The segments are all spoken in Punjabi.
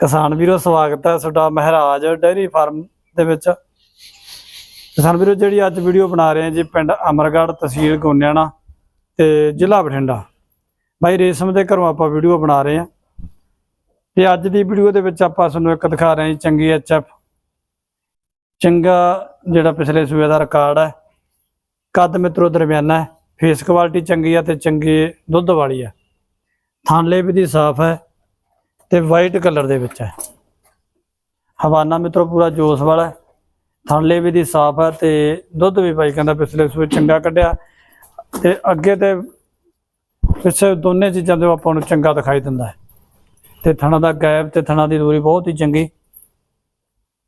ਕਿਸਾਨ ਵੀਰੋ, ਸਵਾਗਤ ਹੈ ਤੁਹਾਡਾ ਮਹਾਰਾਜ ਡੇਅਰੀ ਫਾਰਮ ਦੇ ਵਿੱਚ। ਕਿਸਾਨ ਵੀਰੋ, ਜਿਹੜੀ ਅੱਜ ਵੀਡੀਓ ਬਣਾ ਰਹੇ ਹਾਂ ਜੀ, ਪਿੰਡ ਅਮਰਗੜ੍ਹ ਤਹਿਸੀਲ ਗੋਨਿਆਣਾ ਤੇ ਜ਼ਿਲ੍ਹਾ ਬਠਿੰਡਾ। ਬਾਈ, ਰੇਸ਼ਮ ਦੇ ਘਰੋਂ ਆਪਾਂ ਵੀਡੀਓ ਬਣਾ ਰਹੇ ਹਾਂ। ਤੇ ਅੱਜ ਦੀ ਵੀਡੀਓ ਦੇ ਵਿੱਚ ਆਪਾਂ ਤੁਹਾਨੂੰ ਇੱਕ ਦਿਖਾ ਰਹੇ ਹਾਂ ਜੀ, ਚੰਗੀ ਐਚਐਫ ਚੰਗਾ ਜਿਹੜਾ ਪਿਛਲੇ ਸੂਏ ਦਾ ਰਿਕਾਰਡ ਹੈ। ਕੱਦ ਮਿੱਤਰੋ, ਦਰਮਿਆਨਾ ਹੈ। ਫੇਸ ਕੁਆਲਿਟੀ ਚੰਗੀ ਹੈ ਤੇ ਚੰਗੇ ਦੁੱਧ ਵਾਲੀ ਹੈ ਥਾਂਲੇ ਵੀ ਦੀ ਸਾਫ਼ ਹੈ। ਤੇ ਵਾਈਟ ਕਲਰ ਦੇ ਵਿੱਚ ਹੈ। ਹਵਾਨਾ ਮਿੱਤਰੋ, ਪੂਰਾ ਜੋਸ ਵਾਲਾ ਹੈ। ਥਾਂਲੇ ਵੀ ਦੀ ਸਾਫ਼ ਹੈ ਤੇ ਦੁੱਧ ਵੀ ਬਾਈ ਕਹਿੰਦਾ ਪਿਛਲੇ ਸੂਏ ਚੰਗਾ ਕੱਢਿਆ ਤੇ ਅੱਗੇ ਤੇ ਪਿੱਛੇ ਦੋਨੇ ਚੀਜ਼ਾਂ ਦੇ ਆਪਾਂ ਨੂੰ ਚੰਗਾ ਦਿਖਾਈ ਦਿੰਦਾ ਹੈ। ਤੇ ਥਣਾ ਦਾ ਗੈਪ ਤੇ ਥਣਾ ਦੀ ਦੂਰੀ ਬਹੁਤ ਹੀ ਚੰਗੀ।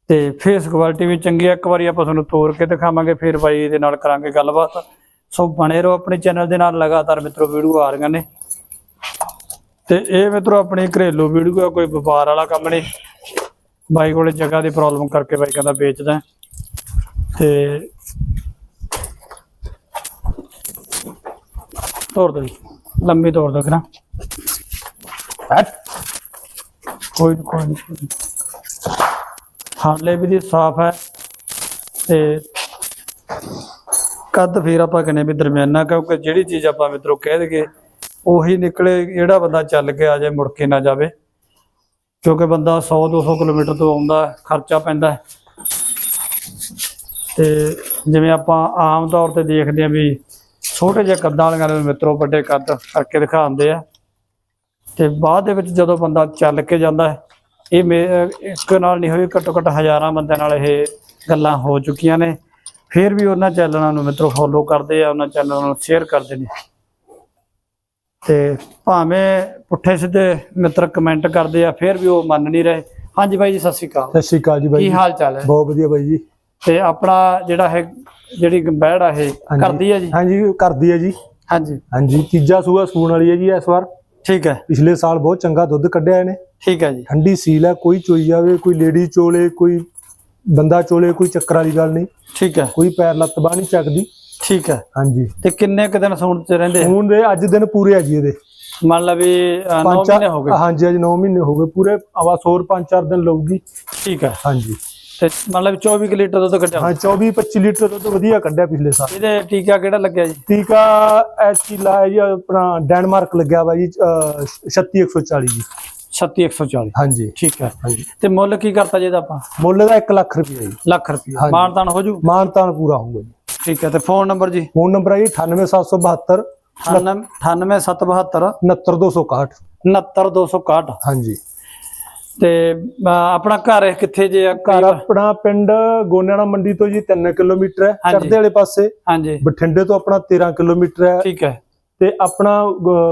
ਤੇ ਫੇਸ ਕੁਆਲਿਟੀ ਵੀ ਚੰਗੀ ਹੈ। ਇੱਕ ਵਾਰੀ ਆਪਾਂ ਤੁਹਾਨੂੰ ਤੋੜ ਕੇ ਦਿਖਾਵਾਂਗੇ, ਫਿਰ ਬਾਈ ਦੇ ਨਾਲ ਕਰਾਂਗੇ ਗੱਲਬਾਤ। ਸੋ ਬਣੇ ਰਹੋ ਆਪਣੇ ਚੈਨਲ ਦੇ ਨਾਲ, ਲਗਾਤਾਰ ਮਿੱਤਰੋ, ਵੀਡੀਓ ਆ ਰਹੀਆਂ ਨੇ। ਤੇ ਇਹ ਮਿੱਤਰੋ ਆਪਣੀ ਘਰੇਲੂ ਵੀਡੀਓ ਆ ਕੋਈ ਵਪਾਰ ਵਾਲਾ ਕੰਮ ਨਹੀਂ। ਬਾਈ ਕੋਲੇ ਜਗ੍ਹਾ ਦੀ ਪ੍ਰੋਬਲਮ ਕਰਕੇ ਬਾਈ ਕਹਿੰਦਾ ਵੇਚਦਾ। ਹੈ। ਤੇ ਤੋੜ ਦੋ ਲੰਮੀ ਤੋੜ ਦੋ ਕਰਾਂ ਕੋਈ ਕੋਈ ਨਹੀਂ ਹਾਲੇ ਵੀ ਦੀ ਸਾਫ਼ ਹੈ। ਤੇ ਕੱਦ ਫੇਰ ਆਪਾਂ ਕਹਿੰਦੇ ਵੀ ਦਰਮਿਆਨਾ ਕਿਉਂਕਿ ਜਿਹੜੀ ਚੀਜ਼ ਆਪਾਂ ਮਿੱਤਰੋ ਕਹਿ ਦਈਏ ਉਹੀ ਨਿਕਲੇ, ਜਿਹੜਾ ਬੰਦਾ ਚੱਲ ਕੇ ਆ ਜਾਏ, ਮੁੜ ਕੇ ਨਾ ਜਾਵੇ। ਕਿਉਂਕਿ ਬੰਦਾ 100 200 ਕਿਲੋਮੀਟਰ ਤੋਂ ਆਉਂਦਾ, ਖਰਚਾ ਪੈਂਦਾ ਤੇ ਜਿਵੇਂ ਆਪਾਂ ਆਮ ਤੌਰ ਤੇ ਦੇਖਦੇ ਆ ਵੀ ਛੋਟੇ ਜਿਹੇ ਕੱਦਾਂ ਵਾਲਿਆਂ ਨੂੰ ਮਿੱਤਰੋ, ਵੱਡੇ ਕੱਦ ਕਰਕੇ ਦਿਖਾਉਂਦੇ ਆ। ਤੇ ਬਾਅਦ ਦੇ ਵਿੱਚ ਜਦੋਂ ਬੰਦਾ ਚੱਲ ਕੇ ਜਾਂਦਾ ਇਹ ਮੇ- ਇੱਕ ਨਾਲ ਨਹੀਂ ਹੋਈ, ਘੱਟੋ ਘੱਟ ਹਜ਼ਾਰਾਂ ਬੰਦਿਆਂ ਨਾਲ ਇਹ ਗੱਲਾਂ ਹੋ ਚੁੱਕੀਆਂ ਨੇ। ਫਿਰ ਵੀ ਉਹਨਾਂ ਚੈਨਲਾਂ ਨੂੰ ਮਿੱਤਰੋ ਫੋਲੋ ਕਰਦੇ ਆ, ਉਹਨਾਂ ਚੈਨਲਾਂ ਨੂੰ ਸ਼ੇਅਰ ਕਰਦੇ ਨੇ। ਤੇ ਭਾਵੇਂ ਪੁੱਠੇ ਸਿੱਧੇ ਮਿੱਤਰ ਕਮੈਂਟ ਕਰਦੇ ਆ ਫਿਰ ਵੀ ਉਹ ਮੰਨ ਨਹੀਂ ਰਹੇ। ਹਾਂਜੀ ਬਾਈ ਜੀ ਸਤਿ ਸ਼੍ਰੀ ਅਕਾਲ। ਸਤਿ ਸ਼੍ਰੀ ਅਕਾਲ ਜੀ ਬਾਈ ਕੀ। ਹਾਲ ਚਾਲ ਹੈ? ਬਹੁਤ ਵਧੀਆ ਬਾਈ ਜੀ। ਤੇ ਆਪਣਾ ਜਿਹੜਾ ਹੈ ਜਿਹੜੀ ਬੈੜ ਆ ਇਹ। ਕਰਦੀ ਹੈ ਜੀ? ਹਾਂਜੀ ਕਰਦੀ ਹੈ ਜੀ। ਹਾਂਜੀ। ਹਾਂਜੀ ਤੀਜਾ ਸੂਆ ਸੂਣ ਵਾਲੀ ਹੈ ਜੀ ਇਸ ਵਾਰ। ਠੀਕ ਹੈ। ਪਿਛਲੇ ਸਾਲ ਬਹੁਤ ਚੰਗਾ ਦੁੱਧ ਕੱਢਿਆ ਇਹਨੇ। ਠੀਕ ਹੈ ਜੀ। ਠੰਡੀ ਸੀਲ ਹੈ ਕੋਈ ਚੋਈ ਜਾਵੇ ਕੋਈ ਲੇਡੀ ਚੋਲੇ ਕੋਈ ਬੰਦਾ ਚੋਲੇ ਕੋਈ ਚੱਕਰ ਵਾਲੀ ਗੱਲ ਨਹੀਂ। ਠੀਕ ਹੈ। ਕੋਈ ਪੈਰ ਲੱਤ ਬਾਹ ਨਹੀਂ ਚੱਕਦੀ। ਠੀਕ ਹੈ ਹਾਂਜੀ। ਤੇ ਕਿੰਨੇ ਕੁ ਦਿਨ ਸੌਣ ਚ ਰਹਿੰਦੇ? ਆ? ਹੁਣ ਦੇ ਅੱਜ ਦਿਨ ਪੂਰੇ ਆ ਜੀ ਇਹਦੇ। ਮੰਨ ਲਾ ਵੀ 9 ਪੰਜ ਮਹੀਨੇ ਹੋ ਗਏ। ਹਾਂਜੀ ਅੱਜ 9 ਮਹੀਨੇ ਹੋ ਗਏ। ਪੂਰੇ ਆਵਾ ਸੌਰ ਪੰਜ ਚਾਰ ਦਿਨ ਲਊਗੀ। ਠੀਕ ਹੈ ਹਾਂਜੀ। ਤੇ ਮੰਨ ਲਾ ਵੀ 24 ਕੁ ਲੀਟਰ ਦੁੱਧ ਕੱਢਿਆ। ਹਾਂ 24 25 ਲੀਟਰ ਦੁੱਧ ਵਧੀਆ ਕੱਢਿਆ ਪਿਛਲੇ ਸਾਲ। ਇਹਦੇ ਟੀਕਾ ਕਿਹੜਾ ਲੱਗਿਆ ਜੀ? ਟੀਕਾ ਐਚੀ ਲਾਇਆ ਜੀ ਆਪਣਾ ਡੈਨਮਾਰਕ ਲੱਗਿਆ ਵਾ ਜੀ ਅਹ, 36140 ਜੀ। 36140 ਹਾਂਜੀ। ਠੀਕ ਹੈ ਹਾਂਜੀ। ਤੇ ਮੁੱਲ ਕੀ ਕਰਤਾ ਜੀ ਇਹਦਾ ਆਪਾਂ? ਮੁੱਲ ਦਾ 1 ਲੱਖ ਰੁਪਏ ਜੀ। ਲੱਖ ਰੁਪਏ ਹਾਂਜੀ। ਮਾਨਤਾਨ ਹੋ ਜੂ? ਮਾਨਤਾਨ ਪੂਰਾ ਹੋਊਗਾ ਜੀ। ਠੀਕ ਹੈ ਤੇ ਫੋਨ ਨੰਬਰ ਜੀ? ਫੋਨ ਨੰਬਰ ਹੈ ਜੀ 98772 98772 69261 69261 ਹਾਂਜੀ। ਤੇ ਆਪਣਾ ਘਰ ਇਹ ਕਿੱਥੇ ਜੇ? ਘਰ? ਆਪਣਾ ਪਿੰਡ ਗੋਨਿਆਣਾ ਮੰਡੀ ਤੋਂ ਜੀ 3 ਕਿਲੋਮੀਟਰ ਹੈ। ਚੜਦੇ ਵਾਲੇ ਪਾਸੇ। ਹਾਂਜੀ। ਬਠਿੰਡੇ ਤੋਂ ਆਪਣਾ 13 ਕਿਲੋਮੀਟਰ ਹੈ। ਠੀਕ ਹੈ। ਤੇ ਆਪਣਾ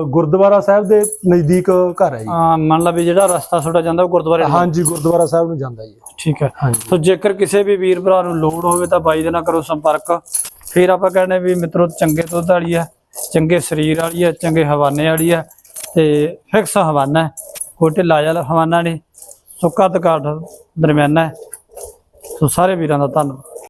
ਗੁਰਦੁਆਰਾ ਸਾਹਿਬ ਦੇ ਨਜ਼ਦੀਕ ਘਰ ਹੈ ਜੀ। ਅਹ, ਮੰਨ ਲਾ ਵੀ ਜਿਹੜਾ ਰਸਤਾ ਛੋਟਾ ਜਾਂਦਾ ਉਹ ਗੁਰਦੁਆਰੇ ਨੂੰ। ਹਾਂਜੀ ਗੁਰਦੁਆਰਾ ਸਾਹਿਬ ਨੂੰ ਜਾਂਦਾ ਜੀ। ਠੀਕ ਹੈ। ਸੋ ਜੇਕਰ ਕਿਸੇ ਵੀ ਵੀਰ ਭਰਾ ਨੂੰ ਲੋੜ ਹੋਵੇ ਤਾਂ ਬਾਈ ਦੇ ਨਾਲ ਕਰੋ ਸੰਪਰਕ। ਫਿਰ ਆਪਾਂ ਕਹਿੰਦੇ ਵੀ ਮਿੱਤਰੋ ਚੰਗੇ ਦੁੱਧ ਵਾਲੀ ਹੈ ਚੰਗੇ ਸਰੀਰ ਵਾਲੀ ਹੈ ਚੰਗੇ ਹਵਾਨੇ ਵਾਲੀ ਹੈ ਤੇ ਫਿਕਸ ਹਵਾਨਾ ਹੈ। ਢਿੱਲਾ ਜਿਹਾ ਹਵਾਨਾ ਨਹੀਂ ਸੁੱਕਾ ਤਕਾਟ ਦਰਮਿਆਨਾ ਹੈ। ਸੋ ਸਾਰੇ ਵੀਰਾਂ ਦਾ ਧੰਨਵਾਦ।